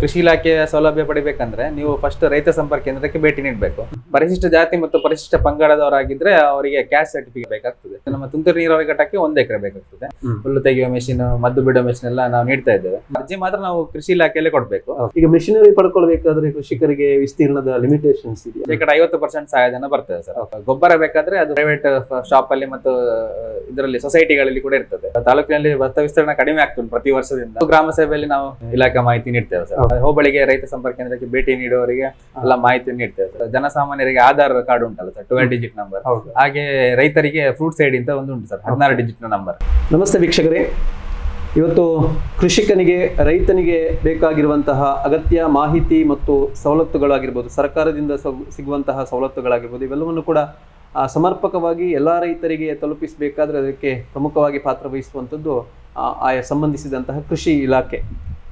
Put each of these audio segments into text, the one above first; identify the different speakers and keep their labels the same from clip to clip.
Speaker 1: ಕೃಷಿ ಇಲಾಖೆಯ ಸೌಲಭ್ಯ ಪಡಿಬೇಕಂದ್ರೆ ನೀವು ಫಸ್ಟ್ ರೈತ ಸಂಪರ್ಕ ಕೇಂದ್ರಕ್ಕೆ ಭೇಟಿ ನೀಡಬೇಕು. ಪರಿಶಿಷ್ಟ ಜಾತಿ ಮತ್ತು ಪರಿಶಿಷ್ಟ ಪಂಗಡದವರಾಗಿದ್ರೆ ಅವರಿಗೆ ಕ್ಯಾಶ್ ಸರ್ಟಿಫಿಕೇಟ್ ಬೇಕಾಗ್ತದೆ. ನಮ್ಮ ತುಂತುರು ನೀರಾವರಿ ಘಟಕಕ್ಕೆ ಒಂದ್ ಎಕರೆ ಬೇಕಾಗ್ತದೆ. ಹುಲ್ಲು ತೆಗೆಯುವ ಮೆಷಿನ್ ಮದ್ದು ಬಿಡೋ ಮೆಷಿನ್ ಎಲ್ಲ ನಾವು ನೀಡ್ತಾ ಇದ್ದೇವೆ. ಅರ್ಜಿ ಮಾತ್ರ ನಾವು ಕೃಷಿ ಇಲಾಖೆಯಲ್ಲೇ ಕೊಡಬೇಕು.
Speaker 2: ಈಗ ಮೆಷಿನರಿ ಪಡ್ಕೊಳ್ಬೇಕಾದ್ರೆ ಕೃಷಿಕರಿಗೆ ವಿಸ್ತೀರ್ಣದ ಲಿಮಿಟೇಷನ್ಸ್ ಇದೆ
Speaker 1: ಶೇಕಡ ಐವತ್ತು ಪರ್ಸೆಂಟ್ ಸಹಾಯಧನ ಬರ್ತದೆ ಸರ್. ಗೊಬ್ಬರ ಬೇಕಾದ್ರೆ ಅದು ಪ್ರೈವೇಟ್ ಶಾಪ್ ಅಲ್ಲಿ ಮತ್ತು ಇದರಲ್ಲಿ ಸೊಸೈಟಿಗಳಲ್ಲಿ ಕೂಡ ಇರ್ತದೆ. ತಾಲೂಕಿನಲ್ಲಿ ಭತ್ತ ವಿಸ್ತೀರ್ಣ ಕಡಿಮೆ ಆಗ್ತದೆ ಪ್ರತಿ ವರ್ಷದಿಂದ. ಗ್ರಾಮ ಸಭೆಯಲ್ಲಿ ನಾವು ಇಲಾಖೆ ಮಾಹಿತಿ ನೀಡ್ತೇವೆ ಸರ್. ಹೋಬಳಿಗೆ ರೈತ ಸಂಪರ್ಕ ಕೇಂದ್ರಕ್ಕೆ ಭೇಟಿ ನೀಡುವವರಿಗೆ ಎಲ್ಲ ಮಾಹಿತಿ ನೀಡ್ತೇವೆ ಸರ್. ಜನಸಾಮಾನ್ಯರಿಗೆ ಆಧಾರ್ ಕಾರ್ಡ್ ಉಂಟಲ್ಲ ಸರ್ ಟ್ವೆಲ್ ಡಿಜಿಟ್ ನಂಬರ್ ಹಾಗೆ ರೈತರಿಗೆ ಫ್ರೂಟ್ ಸೈಡ್ ಅಂತ ಒಂದು ಉಂಟು ಸರ್ ಹದಿನಾರು ಡಿಜಿಟ್ ನಂಬರ್
Speaker 2: ನಮಸ್ತೆ ವೀಕ್ಷಕರೇ. ಇವತ್ತು ಕೃಷಿಕನಿಗೆ ರೈತನಿಗೆ ಬೇಕಾಗಿರುವಂತಹ ಅಗತ್ಯ ಮಾಹಿತಿ ಮತ್ತು ಸವಲತ್ತುಗಳಾಗಿರ್ಬೋದು ಸರ್ಕಾರದಿಂದ ಸಿಗುವಂತಹ ಸವಲತ್ತುಗಳಾಗಿರ್ಬೋದು ಇವೆಲ್ಲವನ್ನು ಕೂಡ ಸಮರ್ಪಕವಾಗಿ ಎಲ್ಲ ರೈತರಿಗೆ ತಲುಪಿಸಬೇಕಾದ್ರೆ ಅದಕ್ಕೆ ಪ್ರಮುಖವಾಗಿ ಪಾತ್ರ ವಹಿಸುವಂಥದ್ದು ಆಯಾ ಸಂಬಂಧಿಸಿದಂತಹ ಕೃಷಿ ಇಲಾಖೆ.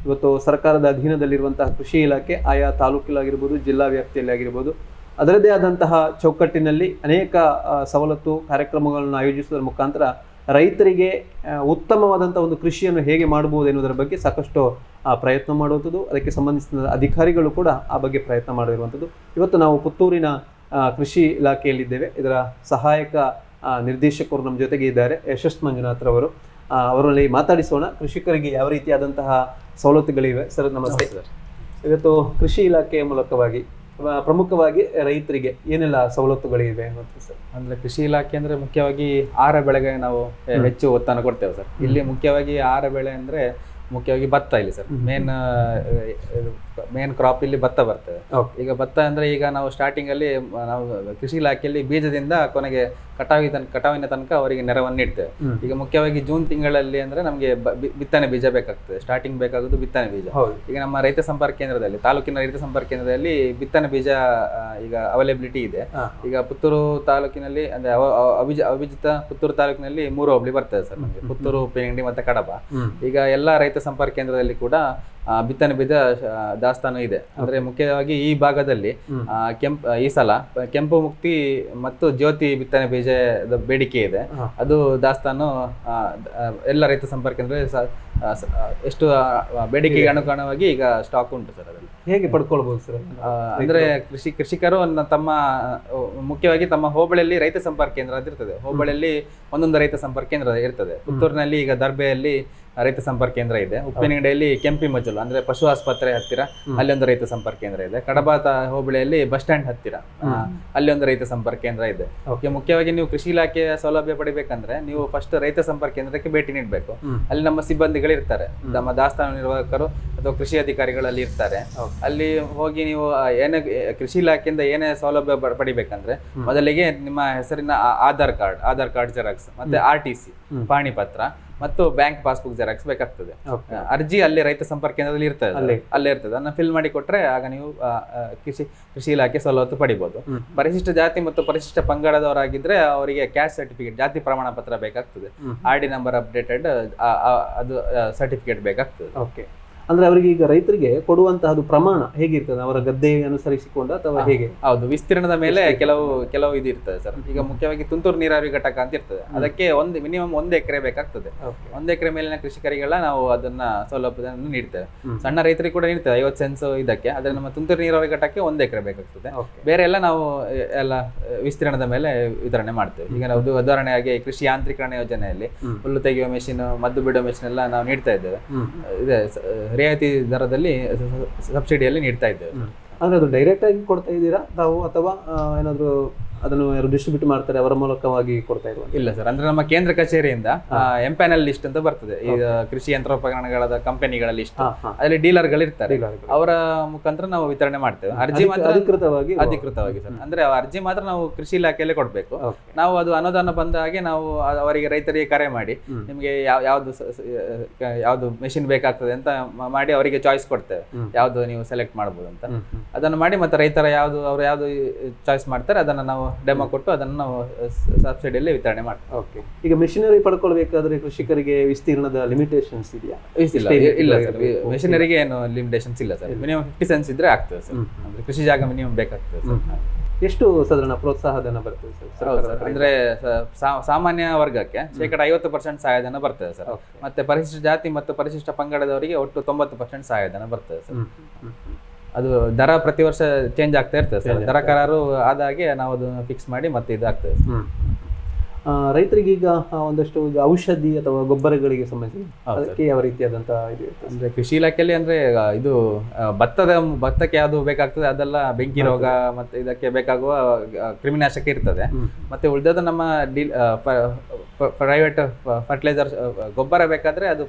Speaker 2: ಇವತ್ತು ಸರ್ಕಾರದ ಅಧೀನದಲ್ಲಿರುವಂತಹ ಕೃಷಿ ಇಲಾಖೆ, ಆಯಾ ತಾಲೂಕಿಲಾಗಿರ್ಬೋದು, ಜಿಲ್ಲಾ ವ್ಯಾಪ್ತಿಯಲ್ಲಿ ಆಗಿರ್ಬೋದು ಅದರದೇ ಆದಂತಹ ಚೌಕಟ್ಟಿನಲ್ಲಿ ಅನೇಕ ಸವಲತ್ತು ಕಾರ್ಯಕ್ರಮಗಳನ್ನು ಆಯೋಜಿಸುವುದರ ಮುಖಾಂತರ ರೈತರಿಗೆ ಉತ್ತಮವಾದಂಥ ಒಂದು ಕೃಷಿಯನ್ನು ಹೇಗೆ ಮಾಡಬಹುದು ಎನ್ನುವುದರ ಬಗ್ಗೆ ಸಾಕಷ್ಟು ಪ್ರಯತ್ನ ಮಾಡುವಂಥದ್ದು. ಅದಕ್ಕೆ ಸಂಬಂಧಿಸಿದ ಅಧಿಕಾರಿಗಳು ಕೂಡ ಆ ಬಗ್ಗೆ ಪ್ರಯತ್ನ ಮಾಡಿರುವಂಥದ್ದು ಇವತ್ತು ನಾವು ಪುತ್ತೂರಿನ ಕೃಷಿ ಇಲಾಖೆಯಲ್ಲಿದ್ದೇವೆ. ಇದರ ಸಹಾಯಕ ನಿರ್ದೇಶಕರು ನಮ್ಮ ಜೊತೆಗೆ ಇದ್ದಾರೆ. ಯಶಸ್ ಮಂಜುನಾಥ್ರವರು ಅವರಲ್ಲಿ ಮಾತಾಡಿಸೋಣ. ಕೃಷಿಕರಿಗೆ ಯಾವ ರೀತಿಯಾದಂತಹ ಸವಲತ್ತುಗಳಿವೆ. ಸರ್ ನಮಸ್ತೆ. ಇವತ್ತು ಕೃಷಿ ಇಲಾಖೆಯ ಮೂಲಕವಾಗಿ ಪ್ರಮುಖವಾಗಿ ರೈತರಿಗೆ ಏನೆಲ್ಲ ಸವಲತ್ತುಗಳಿವೆ ಅನ್ನೋದು ಸರ್?
Speaker 1: ಅಂದರೆ ಕೃಷಿ ಇಲಾಖೆ ಅಂದರೆ ಮುಖ್ಯವಾಗಿ ಆಹಾರ ಬೆಳೆಗೆ ನಾವು ಹೆಚ್ಚು ಒತ್ತನ್ನು ಕೊಡ್ತೇವೆ ಸರ್. ಇಲ್ಲಿ ಮುಖ್ಯವಾಗಿ ಆಹಾರ ಬೆಳೆ ಅಂದರೆ ಮುಖ್ಯವಾಗಿ ಭತ್ತ ಇಲ್ಲಿ ಸರ್. ಮೇನ್ ಮೇನ್ ಕ್ರಾಪ್ ಇಲ್ಲಿ ಭತ್ತ ಬರ್ತದೆ. ಈಗ ಭತ್ತ ಅಂದ್ರೆ ಈಗ ನಾವು ಸ್ಟಾರ್ಟಿಂಗ್ ಅಲ್ಲಿ ನಾವು ಕೃಷಿ ಇಲಾಖೆಯಲ್ಲಿ ಬೀಜದಿಂದ ಕೊನೆಗೆ ಕಟಾವಿ ತನಕ ಕಟಾವಿನ ತನಕ ಅವರಿಗೆ ನೆರವನ್ನು ನೀಡ್ತೇವೆ. ಈಗ ಮುಖ್ಯವಾಗಿ ಜೂನ್ ತಿಂಗಳಲ್ಲಿ ಅಂದ್ರೆ ನಮಗೆ ಬಿತ್ತನೆ ಬೀಜ ಬೇಕಾಗ್ತದೆ. ಸ್ಟಾರ್ಟಿಂಗ್ ಬೇಕಾಗುದು ಬಿತ್ತನೆ ಬೀಜ. ಈಗ ನಮ್ಮ ರೈತ ಸಂಪರ್ಕ ಕೇಂದ್ರದಲ್ಲಿ ತಾಲೂಕಿನ ರೈತ ಸಂಪರ್ಕ ಕೇಂದ್ರದಲ್ಲಿ ಬಿತ್ತನೆ ಬೀಜ ಈಗ ಅವೈಲೇಬಿಲಿಟಿ ಇದೆ. ಈಗ ಪುತ್ತೂರು ತಾಲೂಕಿನಲ್ಲಿ ಅಂದ್ರೆ ಅಭಿಜ ಅಭಿಜಿತ ಪುತ್ತೂರು ತಾಲೂಕಿನಲ್ಲಿ ಮೂರು ಹೋಬಳಿ ಬರ್ತದೆ ಸರ್ ನಮಗೆ. ಪುತ್ತೂರು ಪೇಂಗಡಿ ಮತ್ತೆ ಕಡಬ. ಈಗ ಎಲ್ಲಾ ರೈತ ಸಂಪರ್ಕ ಕೇಂದ್ರದಲ್ಲಿ ಕೂಡ ಬಿತ್ತನೆ ಬೀಜ ದಾಸ್ತಾನು ಇದೆ. ಅಂದ್ರೆ ಮುಖ್ಯವಾಗಿ ಈ ಭಾಗದಲ್ಲಿ ಕೆಂಪ್ ಈ ಸಲ ಕೆಂಪು ಮುಕ್ತಿ ಮತ್ತು ಜ್ಯೋತಿ ಬಿತ್ತನೆ ಬೀಜದ ಬೇಡಿಕೆ ಇದೆ. ಅದು ದಾಸ್ತಾನು ಎಲ್ಲ ರೈತ ಸಂಪರ್ಕ ಆ, ಎಷ್ಟು ಬೇಡಿಕೆಗೆ ಅನುಗುಣವಾಗಿ ಈಗ ಸ್ಟಾಕ್ ಉಂಟು ಸರ್ ಅದರಲ್ಲಿ.
Speaker 2: ಹೇಗೆ ಪಡ್ಕೊಳ್ಬಹುದು ಸರ್
Speaker 1: ಅಂದ್ರೆ ಕೃಷಿ ಕೃಷಿಕರು ತಮ್ಮ ಮುಖ್ಯವಾಗಿ ತಮ್ಮ ಹೋಬಳಿಯಲ್ಲಿ ರೈತ ಸಂಪರ್ಕ ಕೇಂದ್ರ ಅಂತ ಇರ್ತದೆ. ಹೋಬಳಿಯಲ್ಲಿ ಒಂದೊಂದು ರೈತ ಸಂಪರ್ಕ ಕೇಂದ್ರ ಇರ್ತದೆ. ಪುತ್ತೂರಿನಲ್ಲಿ ಈಗ ದರ್ಬೆಯಲ್ಲಿ ರೈತ ಸಂಪರ್ಕ ಕೇಂದ್ರ ಇದೆ. ಉಪ್ಪಿನಗಡೆಯಲ್ಲಿ ಕೆಂಪಿ ಮಜಲು ಅಂದ್ರೆ ಪಶು ಆಸ್ಪತ್ರೆ ಹತ್ತಿರ ಅಲ್ಲಿ ಒಂದು ರೈತ ಸಂಪರ್ಕ ಕೇಂದ್ರ ಇದೆ. ಕಡಬಾತ ಹೋಬಳಿಯಲ್ಲಿ ಬಸ್ ಸ್ಟ್ಯಾಂಡ್ ಹತ್ತಿರ ಅಲ್ಲೊಂದು ಅಲ್ಲಿ ಒಂದು ರೈತ ಸಂಪರ್ಕ ಕೇಂದ್ರ ಇದೆ. ಓಕೆ. ಮುಖ್ಯವಾಗಿ ನೀವು ಕೃಷಿ ಇಲಾಖೆಯ ಸೌಲಭ್ಯ ಪಡಿಬೇಕಂದ್ರೆ ನೀವು ಫಸ್ಟ್ ರೈತ ಸಂಪರ್ಕ ಕೇಂದ್ರಕ್ಕೆ ಭೇಟಿ ನೀಡಬೇಕು. ಅಲ್ಲಿ ನಮ್ಮ ಸಿಬ್ಬಂದಿಗಳು ಇರ್ತಾರೆ. ನಮ್ಮ ದಾಸ್ತಾನು ನಿರ್ವಾಹಕರು ಅಥವಾ ಕೃಷಿ ಅಧಿಕಾರಿಗಳಲ್ಲಿ ಇರ್ತಾರೆ. ಅಲ್ಲಿ ಹೋಗಿ ನೀವು ಏನೇ ಕೃಷಿ ಇಲಾಖೆಯಿಂದ ಏನೇ ಸೌಲಭ್ಯ ಪಡ್- ಪಡಿಬೇಕಂದ್ರೆ ಮೊದಲಿಗೆ ನಿಮ್ಮ ಹೆಸರಿನ Aadhaar card Aadhaar card xerox ಮತ್ತೆ ಆರ್ ಟಿ ಸಿ
Speaker 2: ಹ್ಮ್.
Speaker 1: ಮತ್ತು ಬ್ಯಾಂಕ್ ಪಾಸ್ಬುಕ್ ಜೆರಾಕ್ಸ್ ಬೇಕಾಗ್ತದೆ. ಅರ್ಜಿ ಅಲ್ಲಿ ರೈತ ಸಂಪರ್ಕ ಕೇಂದ್ರದಲ್ಲಿ ಇರ್ತದೆ
Speaker 2: ಅಲ್ಲೇ.
Speaker 1: ಇರ್ತದೆ. ಅದನ್ನ ಫಿಲ್ ಮಾಡಿ ಕೊಟ್ರೆ ಆಗ ನೀವು ಕೃಷಿ ಕೃಷಿ ಇಲಾಖೆ ಸವಲತ್ತು ಪಡಿಬಹುದು ಪರಿಶಿಷ್ಟ ಜಾತಿ ಮತ್ತು ಪರಿಶಿಷ್ಟ ಪಂಗಡದವರಾಗಿದ್ರೆ ಅವರಿಗೆ ಕ್ಯಾಶ್ ಸರ್ಟಿಫಿಕೇಟ್ ಜಾತಿ ಪ್ರಮಾಣ ಪತ್ರ ಬೇಕಾಗ್ತದೆ. ಆರ್ ಡಿ ನಂಬರ್ ಅಪ್ಡೇಟೆಡ್ ಅದು ಸರ್ಟಿಫಿಕೇಟ್ ಬೇಕಾಗ್ತದೆ.
Speaker 2: ಓಕೆ ಅಂದ್ರೆ ಅವರಿಗೆ ಈಗ ರೈತರಿಗೆ ಕೊಡುವಂತಹದ್ದು ಪ್ರಮಾಣ ಹೇಗಿರ್ತದೆ? ಅವರ ಗದ್ದೆ ಅನುಸರಿಸಿಕೊಂಡ ಅಥವಾ ಹೇಗೆ?
Speaker 1: ಹೌದು. ವಿಸ್ತೀರ್ಣದ ಮೇಲೆ ಕೆಲವು ಕೆಲವು ಇದು ಇರ್ತದೆ ಸರ್. ಈಗ ಮುಖ್ಯವಾಗಿ ತುಂತುರು ನೀರಾವರಿ ಘಟಕ ಅಂತ ಇರ್ತದೆ. ಅದಕ್ಕೆ ಒಂದು ಮಿನಿಮಮ್ ಒಂದು ಎಕರೆ ಬೇಕಾಗ್ತದೆ. ಒಂದ್ ಎಕರೆ ಮೇಲಿನ ಕೃಷಿಕರಿಗೆಲ್ಲ ನಾವು ಅದನ್ನ ಸೌಲಭ್ಯವನ್ನು ನೀಡ್ತೇವೆ. ಸಣ್ಣ ರೈತರಿಗೆ ಕೂಡ ನೀಡ್ತೇವೆ. ಐವತ್ತು ಸೆನ್ಸ್ ಇದಕ್ಕೆ. ಆದ್ರೆ ನಮ್ಮ ತುಂತುರು ನೀರಾವರಿ ಘಟಕಕ್ಕೆ ಒಂದು ಎಕರೆ ಬೇಕಾಗ್ತದೆ. ಬೇರೆ ಎಲ್ಲ ನಾವು ಎಲ್ಲ ವಿಸ್ತೀರ್ಣದ ಮೇಲೆ ವಿತರಣೆ ಮಾಡ್ತೇವೆ. ಈಗ ನಾವು ಉದ- ಉದಾಹರಣೆಯಾಗಿ ಕೃಷಿ ಯಾಂತ್ರೀಕರಣ ಯೋಜನೆಯಲ್ಲಿ. ಹುಲ್ಲು ತೆಗೆಯುವ ಮೆಷಿನ್ ಮದ್ದು ಬಿಡೋ ಮೆಷಿನ್ ಎಲ್ಲ ನಾವು ನೀಡ್ತಾ ಇದ್ದೇವೆ. ಇದೆ ರಿಯಾಯಿತಿ ದರದಲ್ಲಿ ಸಬ್ಸಿಡಿಯಲ್ಲಿ ನೀಡ್ತಾ ಇದ್ದೇವೆ.
Speaker 2: ಅಂದರೆ ಅದು ಡೈರೆಕ್ಟಾಗಿ ಕೊಡ್ತಾ ಇದ್ದೀರಾ? ತಾವು ಅಥವಾ ಏನಾದ್ರು ಅದನ್ನು ಯಾರು ಡಿಸ್ಟ್ರಿಬ್ಯೂಟ್ ಮಾಡ್ತಾರೆ ಅವರ ಮೂಲಕವಾಗಿ ಕೊಡ್ತಾ ಇರುವ
Speaker 1: ಇಲ್ಲ ಸರ್ ಅಂದ್ರೆ ನಮ್ಮ ಕೇಂದ್ರ ಕಚೇರಿಯಿಂದ ಎಂ ಪ್ಯಾನಲ್ ಲಿಸ್ಟ್ ಅಂತ ಬರ್ತದೆ. ಈಗ ಕೃಷಿ ಯಂತ್ರೋಪಕರಣಗಳ ಕಂಪನಿಗಳ ಲಿಸ್ಟ್ ಅಲ್ಲಿ ಡೀಲರ್ಗಳು ಇರ್ತಾರೆ. ಅವರ ಮುಖಾಂತರ ನಾವು ವಿತರಣೆ ಮಾಡ್ತೇವೆ. ಅರ್ಜಿ ಮಾತ್ರ
Speaker 2: ಅಧಿಕೃತವಾಗಿ
Speaker 1: ಅಧಿಕೃತವಾಗಿ ಸರ್. ಅಂದ್ರೆ ಅರ್ಜಿ ಮಾತ್ರ ನಾವು ಕೃಷಿ ಇಲಾಖೆಯಲ್ಲೇ ಕೊಡ್ಬೇಕು. ನಾವು ಅದು ಅನುದಾನ ಬಂದ ಹಾಗೆ ನಾವು ಅವರಿಗೆ ರೈತರಿಗೆ ಕರೆ ಮಾಡಿ. ನಿಮಗೆ ಯಾವ ಯಾವ್ದು ಯಾವ್ದು ಮೆಷಿನ್ ಬೇಕಾಗ್ತದೆ ಅಂತ ಮಾಡಿ ಅವರಿಗೆ ಚಾಯ್ಸ್ ಕೊಡ್ತೇವೆ. ಯಾವ್ದು ನೀವು ಸೆಲೆಕ್ಟ್ ಮಾಡ್ಬೋದು ಅಂತ. ಅದನ್ನು ಮಾಡಿ ಮತ್ತೆ ರೈತರ ಯಾವ್ದು ಅವ್ರು ಯಾವ್ದು ಚಾಯ್ಸ್ ಮಾಡ್ತಾರೆ ಅದನ್ನ ನಾವು ಡೆಮೋ ಕೊಟ್ಟು ಅದನ್ನು ನಾವು ಸಬ್ಸಿಡಿಯಲ್ಲಿ ವಿತರಣೆ ಮಾಡ್ತೀವಿ.
Speaker 2: ಓಕೆ ಈಗ ಮೆಷಿನರಿ ಪಡ್ಕೊಳ್ಬೇಕಾದ್ರೆ ಕೃಷಿಕರಿಗೆ ವಿಸ್ತೀರ್ಣದ ಲಿಮಿಟೇಷನ್ಸ್ ಇದೆಯಾ?
Speaker 1: ಇಲ್ಲ ಸರ್ ಮೆಷಿನರಿಗೆ ಏನು ಲಿಮಿಟೇಷನ್ಸ್ ಇಲ್ಲ ಸರ್ ಮಿನಿಮಮ್ ಫಿಫ್ಟಿ ಸೆನ್ಸ್ ಇದ್ರೆ ಆಗ್ತದೆ ಸರ್ ಅಂದ್ರೆ ಕೃಷಿ ಜಾಗ ಮಿನಿಮಮ್ ಬೇಕಾಗ್ತದೆ ಸರ್
Speaker 2: ಎಷ್ಟು ಸಾಧಾರಣ ಪ್ರೋತ್ಸಾಹಧನ ಬರ್ತದೆ ಸರ್
Speaker 1: ಅಂದ್ರೆ ಸಾಮಾನ್ಯ ವರ್ಗಕ್ಕೆ ಶೇಕಡ ಐವತ್ತು ಪರ್ಸೆಂಟ್ ಸಹಾಯಧನ ಬರ್ತದೆ ಸರ್ ಮತ್ತೆ ಪರಿಶಿಷ್ಟ ಜಾತಿ ಮತ್ತು ಪರಿಶಿಷ್ಟ ಪಂಗಡದವರಿಗೆ ಒಟ್ಟು ತೊಂಬತ್ತು ಪರ್ಸೆಂಟ್ ಸಹಾಯಧನ ಬರ್ತದೆ ಸರ್. ಅದು ದರ ಪ್ರತಿ ವರ್ಷ ಚೇಂಜ್ ಆಗ್ತಾ ಇರ್ತದೆ ಸರ್. ದರ ಕರಾರು ಆದಾಗೆ ನಾವು ಅದನ್ನು ಫಿಕ್ಸ್ ಮಾಡಿ ಮತ್ತೆ ಇದಾಗ್ತದೆ
Speaker 2: ಆ, ರೈತರಿಗೆ ಈಗ ಒಂದಷ್ಟು ಈಗ ಔಷಧಿ ಅಥವಾ ಗೊಬ್ಬರಗಳಿಗೆ ಸಂಬಂಧಿಸಿ ಅದಕ್ಕೆ ಯಾವ ರೀತಿಯಾದಂತಹ ಇದು
Speaker 1: ಅಂದ್ರೆ ಕೃಷಿ ಇಲಾಖೆಯಲ್ಲಿ ಅಂದ್ರೆ ಇದು ಭತ್ತದ ಭತ್ತಕ್ಕೆ ಯಾವುದು ಬೇಕಾಗ್ತದೆ ಅದೆಲ್ಲ ಬೆಂಕಿ ರೋಗ ಮತ್ತೆ ಇದಕ್ಕೆ ಬೇಕಾಗುವ ಕ್ರಿಮಿನಾಶಕ ಇರ್ತದೆ. ಮತ್ತೆ ಉಳಿದದ್ದು ನಮ್ಮ ಪ್ರೈವೇಟ್ ಫರ್ಟಿಲೈಸರ್ ಗೊಬ್ಬರ ಬೇಕಾದ್ರೆ ಅದು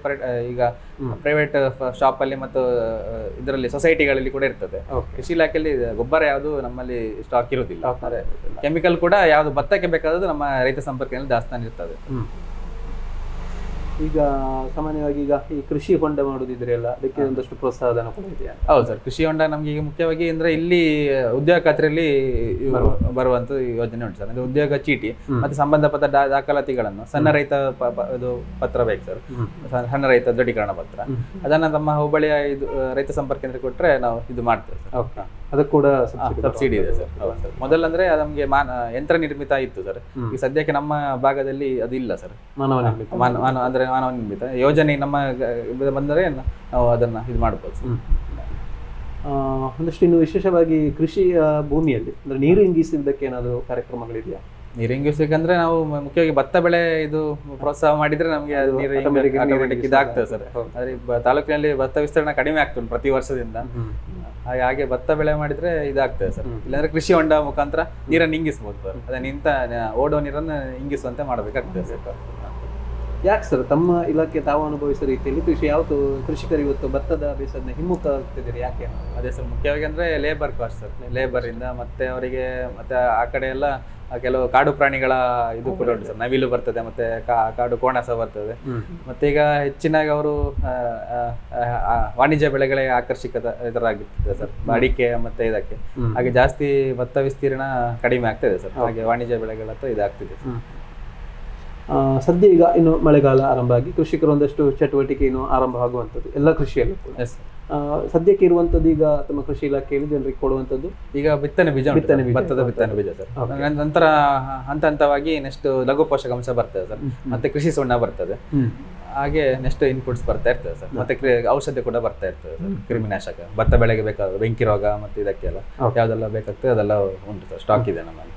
Speaker 1: ಈಗ ಪ್ರೈವೇಟ್ ಶಾಪಲ್ಲಿ ಅಲ್ಲಿ ಮತ್ತು ಇದರಲ್ಲಿ ಸೊಸೈಟಿಗಳಲ್ಲಿ ಕೂಡ ಇರ್ತದೆ. ಕೃಷಿ ಇಲಾಖೆಯಲ್ಲಿ ಗೊಬ್ಬರ ಯಾವುದು ನಮ್ಮಲ್ಲಿ ಸ್ಟಾಕ್ ಇರುವುದಿಲ್ಲ. ಕೆಮಿಕಲ್ ಕೂಡ ಯಾವುದು ಭತ್ತಕ್ಕೆ ಬೇಕಾದದ್ದು ನಮ್ಮ ರೈತ ಸಂಪರ್ಕದಲ್ಲಿ ದಾಸ್ತಾನು ಇರ್ತದೆ.
Speaker 2: ಈಗ ಸಾಮಾನ್ಯವಾಗಿ ಈಗ ಈ ಕೃಷಿ ಹೊಂಡ ಮಾಡುದಿದ್ರೆ ಎಲ್ಲ ಅದಕ್ಕೆ ಒಂದಷ್ಟು ಪ್ರೋತ್ಸಾಹಧನ ಕೂಡ ಇದೆಯಾ?
Speaker 1: ಹೌದು ಸರ್ ಕೃಷಿ ಹೊಂಡ ನಮ್ಗೆ ಈಗ ಮುಖ್ಯವಾಗಿ ಅಂದ್ರೆ ಇಲ್ಲಿ ಉದ್ಯೋಗ ಖಾತ್ರಿಯಲ್ಲಿ ಬರುವಂತ ಯೋಜನೆ ಉಂಟು ಸರ್. ಅಂದ್ರೆ ಉದ್ಯೋಗ ಚೀಟಿ ಮತ್ತೆ ಸಂಬಂಧಪಟ್ಟ ದಾಖಲಾತಿಗಳನ್ನು ಸಣ್ಣ ರೈತ ಇದು ಪತ್ರ ಬೇಕು ಸರ್. ಸಣ್ಣ ರೈತ ದೃಢೀಕರಣ ಪತ್ರ. ಅದನ್ನ ನಮ್ಮ ಹುಬ್ಬಳ್ಳಿಯ ಇದು ರೈತ ಸಂಪರ್ಕ ಕೇಂದ್ರ ಕೊಟ್ರೆ ನಾವು ಇದು ಮಾಡ್ತೇವೆ ಸರ್.
Speaker 2: ಓಕೆ. ಅದಕ್ಕೆ ಕೂಡ
Speaker 1: ಸಬ್ಸಿಡಿ ಇದೆ. ಸರ್. ಹೌದು ಸರ್ ಮೊದಲಂದ್ರೆ ನಮ್ಗೆ ಮಾನ ಯಂತ್ರ ನಿರ್ಮಿತ ಇತ್ತು ಸರ್. ಈಗ ಸದ್ಯಕ್ಕೆ ನಮ್ಮ ಭಾಗದಲ್ಲಿ ಅದು ಇಲ್ಲ ಸರ್.
Speaker 2: ಮಾನವ ನಿರ್ಮಿತ.
Speaker 1: ಮಾನ- ಮಾನವ ಅಂದ್ರೆ ಮಾನವ ನಿರ್ಮಿತ. ಯೋಜನೆ ನಮ್ಮ ಬಂದರೆ ನಾವು ಅದನ್ನ ಇದು ಮಾಡ್ಬೋದು ಸರ್.
Speaker 2: ಆ, ಒಂದಷ್ಟು ಇನ್ನು ವಿಶೇಷವಾಗಿ ಕೃಷಿ ಭೂಮಿಯಲ್ಲಿ ಅಂದ್ರೆ ನೀರು ಇಂಗಿಸುವುದಕ್ಕೆ ಏನಾದರೂ ಕಾರ್ಯಕ್ರಮಗಳಿದೆಯಾ?
Speaker 1: ನೀರು ಇಂಗಿಸ್ಬೇಕಂದ್ರೆ ನಾವು ಮುಖ್ಯವಾಗಿ ಭತ್ತ ಬೆಳೆ ಇದು ಪ್ರೋತ್ಸಾಹ ಮಾಡಿದ್ರೆ ನಮಗೆ ನೀರು ಇದಾಗ್ತದೆ ಸರ್.
Speaker 2: ಅಂದ್ರೆ
Speaker 1: ಆದ್ರೆ ತಾಲೂಕಿನಲ್ಲಿ ಭತ್ತ ವಿಸ್ತರಣೆ ಕಡಿಮೆ ಆಗ್ತದೆ ಪ್ರತಿ ವರ್ಷದಿಂದ. ಹಾಗೆ ಹಾಗೆ ಭತ್ತ ಬೆಳೆ ಮಾಡಿದ್ರೆ ಇದಾಗ್ತದೆ ಸರ್. ಇಲ್ಲಾಂದ್ರೆ ಕೃಷಿ ಹೊಂಡ ಮುಖಾಂತರ ನೀರನ್ನು ಇಂಗಿಸ್ಬೋದು ಸರ್. ಅದೇ ನಿಂತ ಓಡೋ ನೀರನ್ನು ಇಂಗಿಸುವಂತೆ ಮಾಡಬೇಕಾಗ್ತದೆ ಸರ್.
Speaker 2: ಯಾಕೆ ಸರ್ ತಮ್ಮ ಇಲಾಖೆ ತಾವು ಅನುಭವಿಸೋ ರೀತಿಯಲ್ಲಿ ಕೃಷಿ ಯಾವತ್ತು ಕೃಷಿಕರು ಇವತ್ತು ಭತ್ತದ ಬೇಸಾಯದ ಹಿಮ್ಮುಖ ಆಗ್ತಿದ್ದೀರಿ ಯಾಕೆ
Speaker 1: ಅದೇ ಸರ್ ಮುಖ್ಯವಾಗಿ ಅಂದರೆ ಲೇಬರ್ ಕಾಸ್ಟ್ ಸರ್. ಲೇಬರಿಂದ ಇಂದ ಮತ್ತೆ ಅವರಿಗೆ ಮತ್ತೆ ಆ ಕಡೆ ಎಲ್ಲ ಕೆಲವು ಕಾಡು ಪ್ರಾಣಿಗಳ ಇದು ಕೂಡ ಉಂಟು ಸರ್. ನವಿಲು ಬರ್ತದೆ ಮತ್ತೆ ಕಾಡು ಕೋಣಸ ಬರ್ತದೆ. ಮತ್ತೆ ಈಗ ಹೆಚ್ಚಿನಾಗಿ ಅವರು ವಾಣಿಜ್ಯ ಬೆಳೆಗಳೇ ಆಕರ್ಷಕದ ಇದರಾಗಿರ್ತದೆ ಸರ್. ಅಡಿಕೆ ಮತ್ತೆ ಇದಕ್ಕೆ. ಹಾಗೆ ಜಾಸ್ತಿ ಭತ್ತ ವಿಸ್ತೀರ್ಣ ಕಡಿಮೆ ಆಗ್ತದೆ ಸರ್. ಹಾಗೆ ವಾಣಿಜ್ಯ ಬೆಳೆಗಳತ್ತ ಇದಾಗ್ತಿದೆ ಸರ್.
Speaker 2: ಆ, ಸದ್ಯ ಈಗ ಇನ್ನು ಮಳೆಗಾಲ ಆರಂಭ ಆಗಿ ಕೃಷಿಕರು ಒಂದಷ್ಟು ಚಟುವಟಿಕೆ ಇನ್ನು ಆರಂಭ ಆಗುವಂಥದ್ದು ಎಲ್ಲ ಕೃಷಿಯಲ್ಲೂ ಕೂಡ. ಸದ್ಯಕ್ಕೆ ಇರುವಂಥದ್ದು ಈಗ ತಮ್ಮ ಕೃಷಿ ಇಲಾಖೆಯಲ್ಲಿ ಜನರಿಗೆ ಕೊಡುವಂಥದ್ದು?
Speaker 1: ಈಗ ಬಿತ್ತನೆ ಬೀಜ
Speaker 2: ಬಿತ್ತನೆ.
Speaker 1: ಭತ್ತದ ಬಿತ್ತನೆ ಬೀಜ ಸರ್. ನಂತರ ಹಂತ ಹಂತವಾಗಿ ನೆಕ್ಸ್ಟ್ ಲಘು ಪೋಷಕಾಂಶ ಬರ್ತದೆ ಸರ್. ಮತ್ತೆ ಕೃಷಿ ಸುಣ್ಣ ಬರ್ತದೆ. ಹಾಗೆ ನೆಕ್ಸ್ಟ್ ಇನ್ಪುಟ್ಸ್ ಬರ್ತಾ ಇರ್ತದೆ ಸರ್. ಮತ್ತೆ ಔಷಧಿ ಕೂಡ ಬರ್ತಾ ಇರ್ತದೆ ಸರ್. ಕ್ರಿಮಿನಾಶಕ ಭತ್ತ ಬೆಳೆಗೆ ಬೇಕಾದ ಬೆಂಕಿ ರೋಗ ಮತ್ತೆ ಇದಕ್ಕೆಲ್ಲ. ಯಾವ್ದೆಲ್ಲ ಬೇಕಾಗ್ತದೆ ಅದೆಲ್ಲ ಉಂಟು ಸರ್ ಸ್ಟಾಕ್ ಇದೆ ನಮ್ಮಲ್ಲಿ.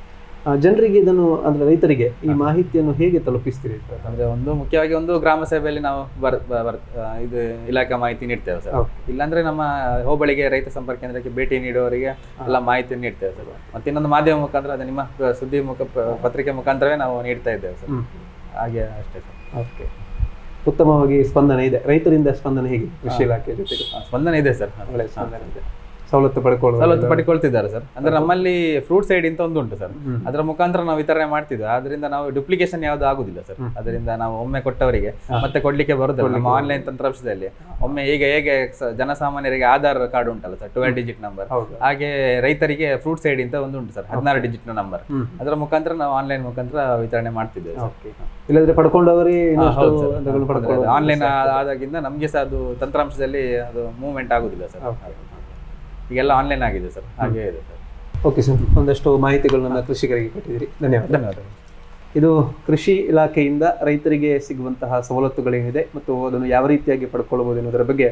Speaker 2: ಜನರಿಗೆ ಇದನ್ನು ಅಂದ್ರೆ ರೈತರಿಗೆ ಈ ಮಾಹಿತಿಯನ್ನು ಹೇಗೆ ತಲುಪಿಸ್ತೀರಿ?
Speaker 1: ಅಂದ್ರೆ ಒಂದು ಮುಖ್ಯವಾಗಿ ಒಂದು ಗ್ರಾಮ ಸಭೆಯಲ್ಲಿ ನಾವು ಬರ್ ಬರ್- ಇದು ಇಲಾಖೆ ಮಾಹಿತಿ ನೀಡ್ತೇವೆ ಸರ್. ಇಲ್ಲಾಂದ್ರೆ ನಮ್ಮ ಹೋಬಳಿಗೆ ರೈತ ಸಂಪರ್ಕ ಕೇಂದ್ರಕ್ಕೆ ಭೇಟಿ ನೀಡುವವರಿಗೆ ಎಲ್ಲ ಮಾಹಿತಿ ನೀಡ್ತೇವೆ ಸರ್. ಮತ್ತೆ ಇನ್ನೊಂದು ಮಾಧ್ಯಮ ಮುಖಾಂತರ ಅದು ನಿಮ್ಮ ಸುದ್ದಿ ಮುಖ ಪತ್ರಿಕೆ ಮುಖಾಂತರವೇ ನಾವು ನೀಡ್ತಾ ಇದ್ದೇವೆ ಸರ್. ಹಾಗೆ ಅಷ್ಟೇ ಸರ್.
Speaker 2: ಓಕೆ. ಉತ್ತಮವಾಗಿ ಸ್ಪಂದನೆ ಇದೆ. ರೈತರಿಂದ ಸ್ಪಂದನೆ ಹೇಗೆ ಕೃಷಿ ಇಲಾಖೆ ಜೊತೆಗೆ?
Speaker 1: ಸ್ಪಂದನೆ ಇದೆ ಸರ್.
Speaker 2: ಒಳ್ಳೆ ಸ್ಪಂದನೆ ಇದೆ. ಸವಲತ್ತು ಪಡ್ಕೊಳ್ಳೋದು
Speaker 1: ಸವಲತ್ತು ಪಡ್ಕೊಳ್ತಿದ್ದಾರೆ ಸರ್. ಅಂದ್ರೆ ನಮ್ಮಲ್ಲಿ ಫ್ರೂಟ್ ಸೈಡ್ ಅಂತ ಒಂದು ಉಂಟು ಸರ್. ಅದರ ಮುಖಾಂತರ ನಾವು ವಿತರಣೆ ಮಾಡ್ತಿದ್ವಿ. ಅದರಿಂದ ನಾವು ಡುಪ್ಲಿಕೇಶನ್ ಯಾವ್ದು ಆಗುದಿಲ್ಲ ಸರ್. ಅದರಿಂದ ನಾವು ಒಮ್ಮೆ ಕೊಟ್ಟವರಿಗೆ ಮತ್ತೆ ಕೊಡ್ಲಿಕ್ಕೆ ಬರುದಿಲ್ಲ. ನಮ್ಮ ಆನ್ಲೈನ್ ತಂತ್ರಾಂಶದಲ್ಲಿ ಒಮ್ಮೆ ಈಗ ಹೇಗೆ ಜನಸಾಮಾನ್ಯರಿಗೆ ಆಧಾರ್ ಕಾರ್ಡ್ ಉಂಟಲ್ಲ ಸರ್ ಟ್ವೆಲ್ ಡಿಜಿಟ್ ನಂಬರ್ ಹಾಗೆ ರೈತರಿಗೆ ಫ್ರೂಟ್ ಸೈಡ್ ಅಂತ ಒಂದು ಉಂಟು ಸರ್ ಹದಿನಾರು ಡಿಜಿಟ್ ನಂಬರ್ ಅದರ ಮುಖಾಂತರ ನಾವು ಆನ್ಲೈನ್ ಮುಖಾಂತರ ವಿತರಣೆ ಮಾಡ್ತಿದ್ದೇವೆ
Speaker 2: ಇಲ್ಲದ್ರೆ ಪಡ್ಕೊಂಡವರೇ ಇನ್ನಷ್ಟು
Speaker 1: ಹೌದು ಸರ್.
Speaker 2: ಅದನ್ನು
Speaker 1: ಅಂದ್ರೆ
Speaker 2: ಪಡ್ಕೊಳ್ಳೋದು.
Speaker 1: ಆನ್ಲೈನ್ ಆದಾಗಿಂದ ನಮ್ಗೆ ಸಹ ಅದು ತಂತ್ರಾಂಶದಲ್ಲಿ ಅದು ಮೂವ್ಮೆಂಟ್ ಆಗುದಿಲ್ಲ ಸರ್. ಈಗೆಲ್ಲ ಆನ್ಲೈನ್ ಆಗಿದೆ ಸರ್. ಹಾಗೆ ಇದೆ ಸರ್.
Speaker 2: ಓಕೆ ಸರ್ ಒಂದಷ್ಟು ಮಾಹಿತಿಗಳನ್ನ ಕೃಷಿಕರಿಗೆ ಕೊಟ್ಟಿದ್ದೀರಿ. ಧನ್ಯವಾದ
Speaker 1: ಧನ್ಯವಾದಗಳು.
Speaker 2: ಇದು ಕೃಷಿ ಇಲಾಖೆಯಿಂದ ರೈತರಿಗೆ ಸಿಗುವಂತಹ ಸವಲತ್ತುಗಳೇನಿದೆ ಮತ್ತು ಅದನ್ನು ಯಾವ ರೀತಿಯಾಗಿ ಪಡ್ಕೊಳ್ಬೋದು ಅನ್ನೋದರ ಬಗ್ಗೆ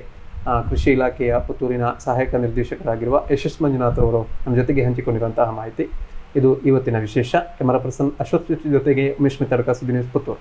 Speaker 2: ಕೃಷಿ ಇಲಾಖೆಯ ಪುತ್ತೂರಿನ ಸಹಾಯಕ ನಿರ್ದೇಶಕರಾಗಿರುವ ಯಶಸ್ ಮಂಜುನಾಥ್ ಅವರು ನಮ್ಮ ಜೊತೆಗೆ ಹಂಚಿಕೊಂಡಿರುವಂತಹ ಮಾಹಿತಿ. ಇದು ಇವತ್ತಿನ ವಿಶೇಷ. ಕ್ಯಾಮರಾ ಪರ್ಸನ್ ಅಶ್ವಥ್ ಜೊತೆಗೆ ಉಮೇಶ್ ಮಿತ್ತಡ್ಕ ಸುದ್ದಿ news Puttur.